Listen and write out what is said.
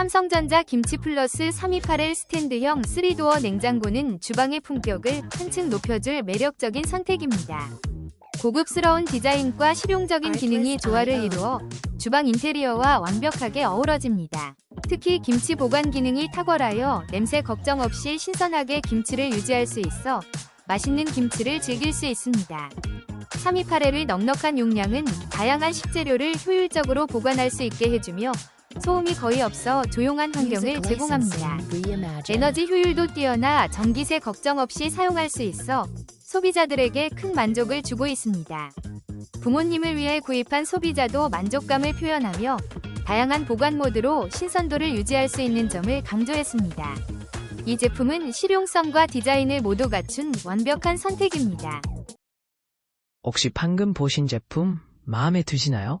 삼성전자 김치 플러스 328L 스탠드형 3도어 냉장고는 주방의 품격을 한층 높여줄 매력적인 선택입니다. 고급스러운 디자인과 실용적인 기능이 조화를 이루어 주방 인테리어와 완벽하게 어우러집니다. 특히 김치 보관 기능이 탁월하여 냄새 걱정 없이 신선하게 김치를 유지할 수 있어 맛있는 김치를 즐길 수 있습니다. 328L의 넉넉한 용량은 다양한 식재료를 효율적으로 보관할 수 있게 해주며 소음이 거의 없어 조용한 환경을 제공합니다. 에너지 효율도 뛰어나 전기세 걱정 없이 사용할 수 있어 소비자들에게 큰 만족을 주고 있습니다. 부모님을 위해 구입한 소비자도 만족감을 표현하며 다양한 보관 모드로 신선도를 유지할 수 있는 점을 강조했습니다. 이 제품은 실용성과 디자인을 모두 갖춘 완벽한 선택입니다. 혹시 방금 보신 제품 마음에 드시나요?